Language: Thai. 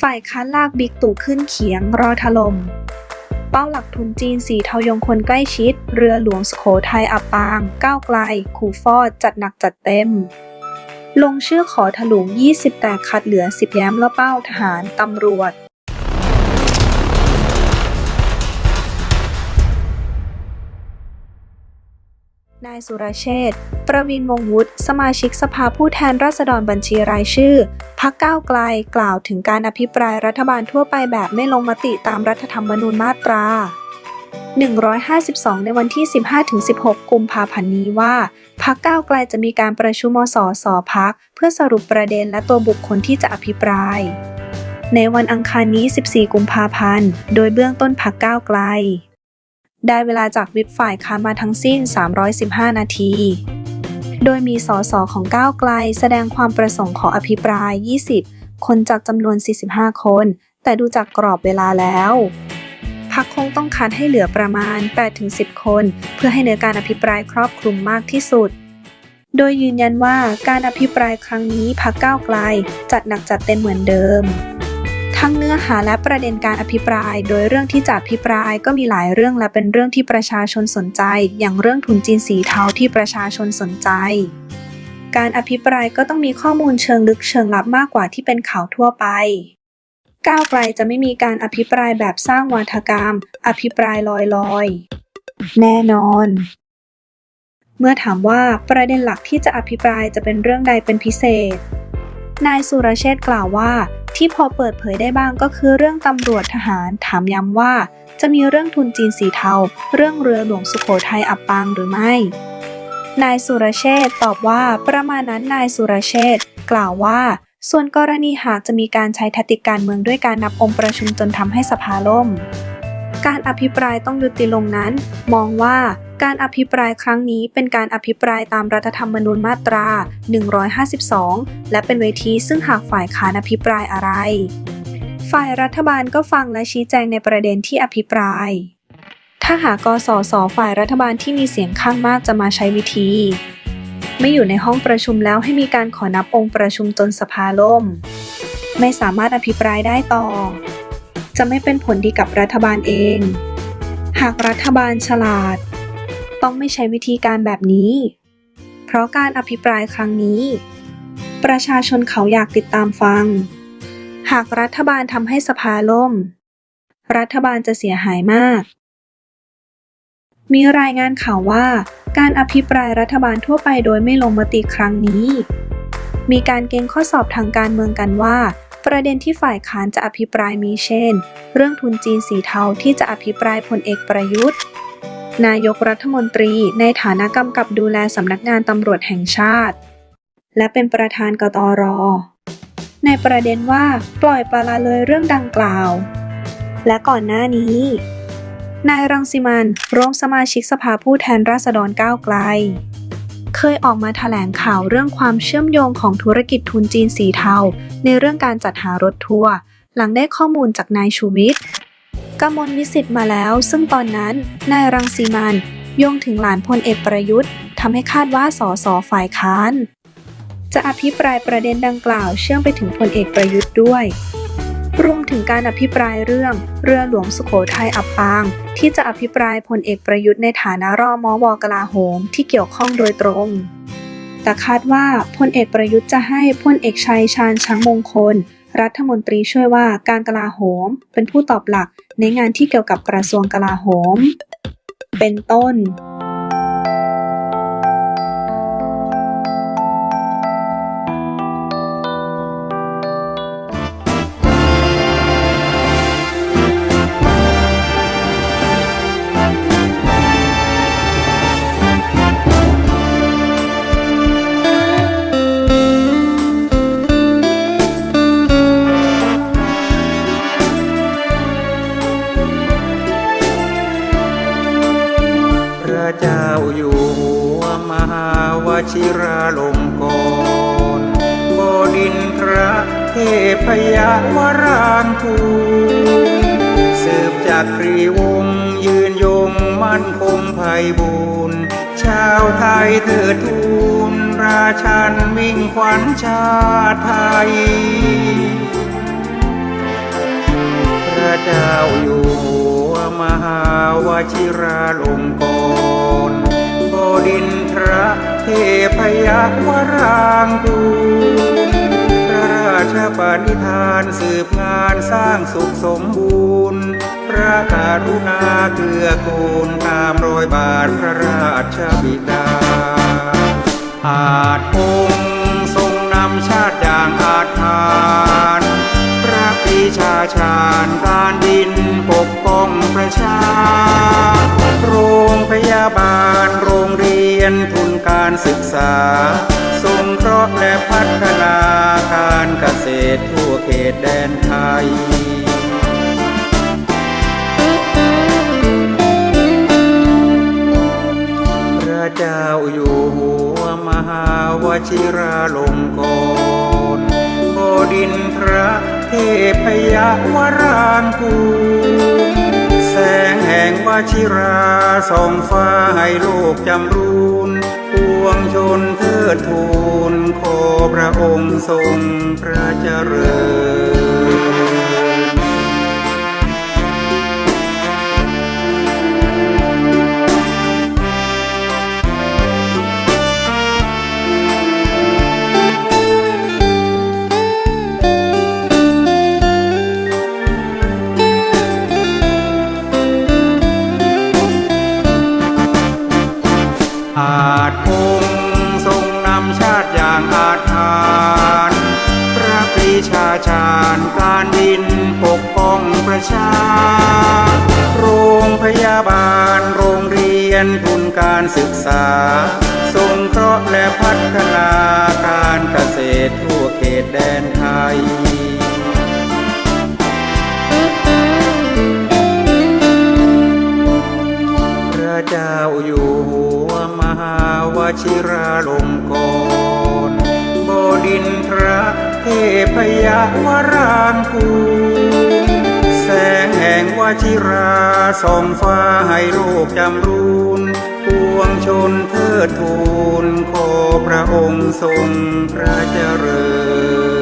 ฝ่ายค้านลากบิ๊กตู่ขึ้นเขียงรอถลม่ม เป้าหลักทุนจีนสีเทายงคนใกล้ชิด เรือหลวงสุโขทัยอับปาง ก้าวไกล ขู่ฟอด จัดหนักจัดเต็ม ลงชื่อขอถลุง20แต่คัดเหลือ 10 แย้มและเป้าทหาร ตำรวจ นายสุรเชษฐ์ประวินวงวุฒิสมาชิกสภาผู้แทนราษฎรบัญชีรายชื่อ พักก้าวไกลกล่าวถึงการอภิปรายรัฐบาลทั่วไปแบบไม่ลงมติตามรัฐธรรมนูญมาตรา 152 ในวันที่ 15-16 กุมภาพันธ์นี้ว่า พักก้าวไกลจะมีการประชุมมสสพักเพื่อสรุปประเด็นและตัวบุคคลที่จะอภิปราย ในวันอังคารนี้ 14 กุมภาพันธ์ โดยเบื้องต้นพักก้าวไกล ได้เวลาจากวิปฝ่ายค้านมาทั้งสิ้น 315 นาที โดยมีสสของก้าวไกลแสดงความประสงค์ขออภิปราย 20 คนจากจำนวน 45 คน แต่ดูจากกรอบเวลาแล้วพักคงต้องคัดให้เหลือประมาณ 8-10 คน เพื่อให้เนื้อการอภิปรายครอบคลุมมากที่สุด โดยยืนยันว่าการอภิปรายครั้งนี้พักก้าวไกลจัดหนักจัดเต็มเหมือนเดิม ทั้งเนื้อหาและประเด็นการอภิปราย โดยเรื่องที่จะอภิปรายก็มีหลายเรื่องและเป็นเรื่องที่ประชาชนสนใจ อย่างเรื่องทุนจีนสีเทาที่ประชาชนสนใจ การอภิปรายก็ต้องมีข้อมูลเชิงลึกเชิงลับมากกว่าที่เป็นข่าวทั่วไป ก้าวไกลจะไม่มีการอภิปรายแบบสร้างวาทกรรม อภิปรายลอยๆ แน่นอน เมื่อถามว่าประเด็นหลักที่จะอภิปรายจะเป็นเรื่องใดเป็นพิเศษ นายสุรเชษ์กล่าวว่า ที่พอเปิดเผยได้บ้างก็คือเรื่องตำรวจทหารถามย้ำว่า จะมีเรื่องทุนจีนสีเทา เรื่องเรือหลวงสุโขทัยอับปางหรือไม่ นายสุรเชษ์ตอบว่าประมาณนั้นนายสุรเชษ์กล่าวว่า ส่วนกรณีหากจะมีการใช้แทติกการเมืองด้วยการนับองค์ประชุมจนทำให้สภาล่มการอภิปรายต้องยุติลงนั้น มองว่า การอภิปรายครั้งนี้เป็นการอภิปรายตามรัฐธรรมนูญมาตรา 152 และเป็นเวทีซึ่งหากฝ่ายค้านอภิปรายอะไร ฝ่ายรัฐบาลก็ฟังและชี้แจงในประเด็นที่อภิปราย ถ้าหากกสศฝ่ายรัฐบาลที่มีเสียงข้างมากจะมาใช้วิธี ไม่อยู่ในห้องประชุมแล้วให้มีการขอนับองค์ประชุมจนสภาล่ม ไม่สามารถอภิปรายได้ต่อ จะไม่เป็นผลดีกับรัฐบาลเอง หากรัฐบาลฉลาด ต้องไม่ใช้วิธีการแบบนี้ เพราะการอภิปรายครั้งนี้ ประชาชนเขาอยากติดตามฟัง หากรัฐบาลทำให้สภาล่ม รัฐบาลจะเสียหายมาก มีรายงานข่าวว่าการอภิปรายรัฐบาลทั่วไปโดยไม่ลงมติครั้งนี้ มีการเกณฑ์ข้อสอบทางการเมืองกันว่า ประเด็นที่ฝ่ายค้านจะอภิปรายมีเช่น เรื่องทุนจีนสีเทาที่จะอภิปรายพลเอกประยุทธ์ นายกรัฐมนตรีในฐานะกำกับดูแลสำนักงานตำรวจแห่งชาติ และเป็นประธานกตร ในประเด็นว่าปล่อยปละเลยเรื่องดังกล่าว และก่อนหน้านี้ นายรังสิมันต์รองสมาชิกสภาผู้แทนราษฎรก้าวไกล เคยออกมาแถลงข่าวเรื่องความเชื่อมโยงของธุรกิจทุนจีนสีเทา ในเรื่องการจัดหารถทัวร์หลังได้ข้อมูลจากนายชูวิทย์ กมลวิสิทธิ์มาแล้ว ซึ่งตอนนั้นนายรังสีมันโยงถึงหลานพลเอกประยุทธ์ทำให้คาดว่าสสฝ่ายค้าน จะอภิปรายประเด็นดังกล่าวเชื่อมไปถึงพลเอกประยุทธ์ด้วยรวมถึงการอภิปรายเรื่องเรือหลวงสุโขทัยอับปาง ที่จะอภิปรายพลเอกประยุทธ์ในฐานะรอมอวกลาโหมที่เกี่ยวข้องโดยตรง แต่คาดว่าพลเอกประยุทธ์จะให้พลเอกชัยชาญช้างมงคล รัฐมนตรีช่วยว่าการกลาโหม เป็นผู้ตอบหลักในงานที่เกี่ยวกับกระทรวงกลาโหม เป็นต้นาวชิราลงกรณ์บดินทรเทพยวรางคูสืบจากครีวงยืนยงมั่นคงไพบูรณ์ชาวไทยเถิดทูลราชันมิ่งขวัญชาติไทยเจ้าอยู่หัวมหาวชิราลงกรณ์ ดินพรเทพยวรางกูพระราชปณิธานสืบงานสร้างสุขสมบูรณ์ พระกรุณาเกื้อกูลตามรอยบาทพระราชบิดาอาจองค์ ตแดนไทย พระเจ้าอยู่หัวมหาวชิราลงกรบดินทระเทพยวรางกูแสงแห่งวชิราส่องฟ้าให้โลกจำรูน ปวงชนเทิดทูลขอพระองค์ทรงพระเจริญ ชา โรงพยาบาล โรงเรียนทุนการศึกษาสงเคราะห์และพัฒนาการเกษตรทั่วเขตแดนไทยพระเจ้าอยู่หัวมหาวชิราลงกรณ์บดินทรเทพยวรางกู งแห่งวชิราส่องฟ้าให้โลกจำรูนปวงชนเทิดทูนขอพระองค์ทรงพระเจริญ